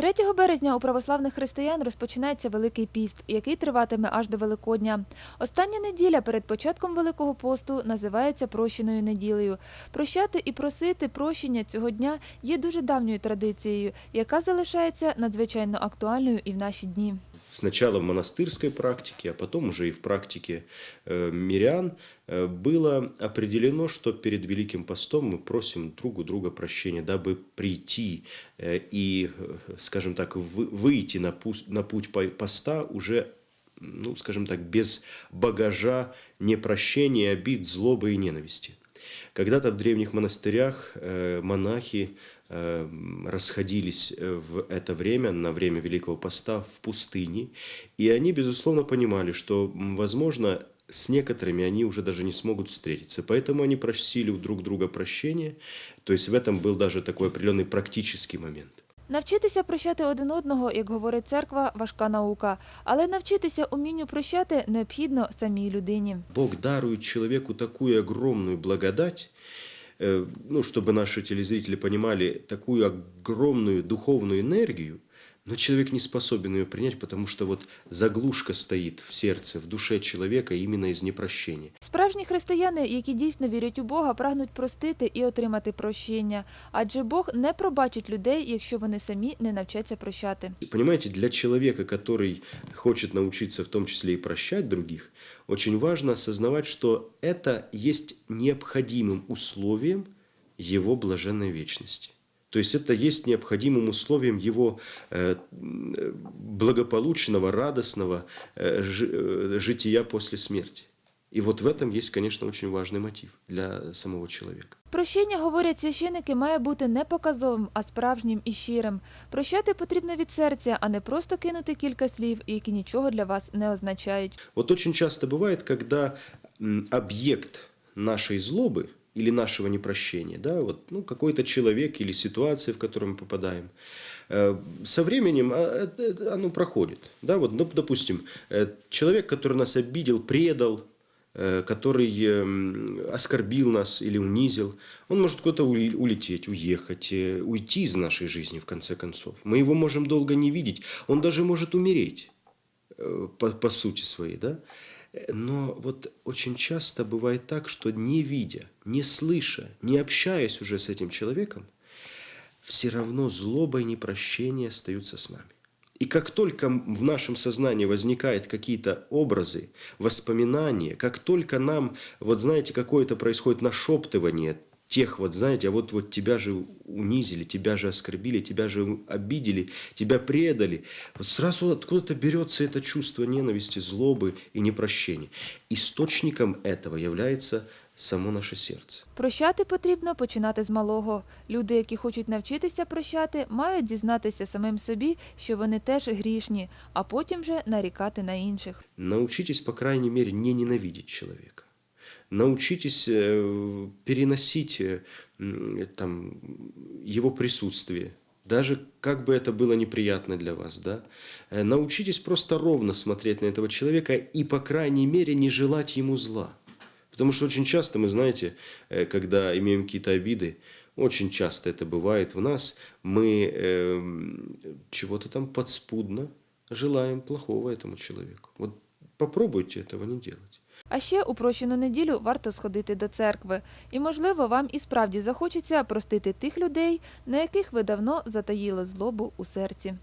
3 березня у православних християн розпочинається Великий піст, який триватиме аж до Великодня. Остання неділя перед початком Великого посту називається прощеною неділею. Прощати і просити прощення цього дня є дуже давньою традицією, яка залишається надзвичайно актуальною і в наші дні. Сначала в монастырской практике, а потом уже и в практике э, мирян э, было определено, что перед Великим постом мы просим друг у друга прощения, дабы прийти э, и, скажем так, вы- выйти на путь, на путь по- поста уже, ну, скажем так, без багажа непрощения, обид, злобы и ненависти. Когда-то в древних монастырях монахи расходились э, в это время, на время Великого Поста, в пустыне, и они, безусловно, понимали, что, м, возможно, с некоторыми они уже даже не смогут встретиться. Поэтому они просили у друг друга прощения. То есть в этом был даже такой определенный практический момент. Навчитися прощати один одного, як говорить церква, важка наука. Але навчитися умінню прощати необхідно самій людині. Бог дарует человеку такую огромную благодать, э, ну, чтобы наши телезрители понимали, такую огромную духовную энергию, но человек не способен ее принять, потому что вот заглушка стоит в сердце, в душе человека именно из непрощения. Справжні християни, які дійсно вірять у Бога, прагнуть простити і отримати прощення. Адже Бог не пробачить людей, якщо вони самі не навчаться прощати. Понимаете, для человека, который хочет научиться в том числе и прощать других, очень важно осознавать, что это есть необходимым условием его блаженной вечности. То есть это есть необходимым условием его э, м, э, благополучного, радостного э, жи- э, жития после смерти. И вот в этом есть, конечно, очень важный мотив для самого человека. Прощення, говорять священики, має бути не показовим, а справжнім і щирим. Прощати потрібно від серця, а не просто кинути кілька слів, які нічого для вас не означають. Вот очень часто бывает, когда м, объект нашей злобы Или нашего непрощения, да, вот, ну, какой-то человек или ситуация, в которую мы попадаем, э, со временем а, это- это оно проходит. Да, вот, доп- допустим, э, человек, который нас обидел, предал, э, который эм, оскорбил нас или унизил, он может куда-то улететь, уехать, э, уйти из нашей жизни, в конце концов. Мы его можем долго не видеть, он даже может умереть э, по, по сути своей, да? Но вот очень часто бывает так, что не видя, не слыша, не общаясь уже с этим человеком, все равно злоба и непрощение остаются с нами. И как только в нашем сознании возникают какие-то образы, воспоминания, как только нам, вот знаете, какое-то происходит нашептывание тех, вот знаете, а вот, вот тебя же унизили, тебя же оскорбили, тебя же обидели, тебя предали. Вот сразу откуда-то берется это чувство ненависти, злобы и непрощения. Источником этого является само наше сердце. Прощати потрібно починати з малого. Люди, які хочуть навчитися прощати, мають дізнатися самим собі, що вони теж грішні, а потім вже нарікати на інших. Научитесь, по крайней мере, не ненавидеть человека. Научитесь э, переносить э, там, его присутствие, даже как бы это было неприятно для вас. Да? Э, Научитесь просто ровно смотреть на этого человека и, по крайней мере, не желать ему зла. Потому что очень часто мы, знаете, э, когда имеем какие-то обиды, очень часто это бывает в нас, мы эм, чего-то там подспудно желаем плохого этому человеку. Вот попробуйте этого не делать. А ще у прощену неділю варто сходити до церкви. І, можливо, вам і справді захочеться простити тих людей, на яких ви давно затаїли злобу у серці.